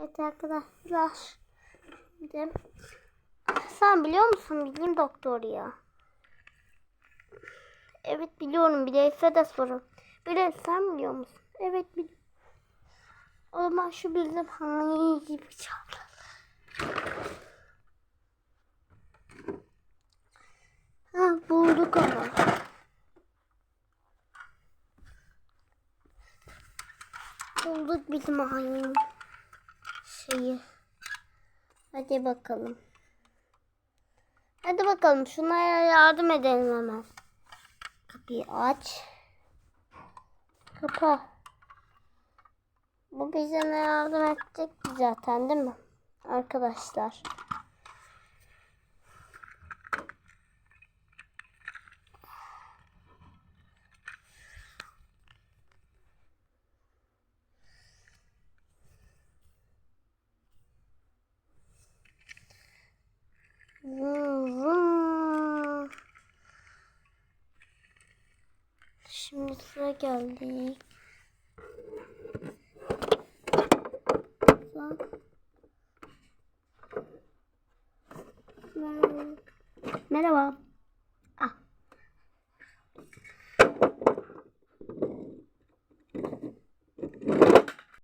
Evet arkadaşlar. Şimdi sen biliyor musun bilim doktoru ya? Evet biliyorum. Bileyse de sorun. Biley sen biliyor musun? Evet biliyorum. O zaman şu bizim hangi gibi çaldı. Ha bulduk ama. Bulduk bizim hangi şeyi. Hadi bakalım. Hadi bakalım şunlara yardım edelim hemen. Kapıyı aç. Kapa. Bu bize ne yardım edecek zaten değil mi? Arkadaşlar. Şimdi sıra geldi. Merhaba. Merhaba.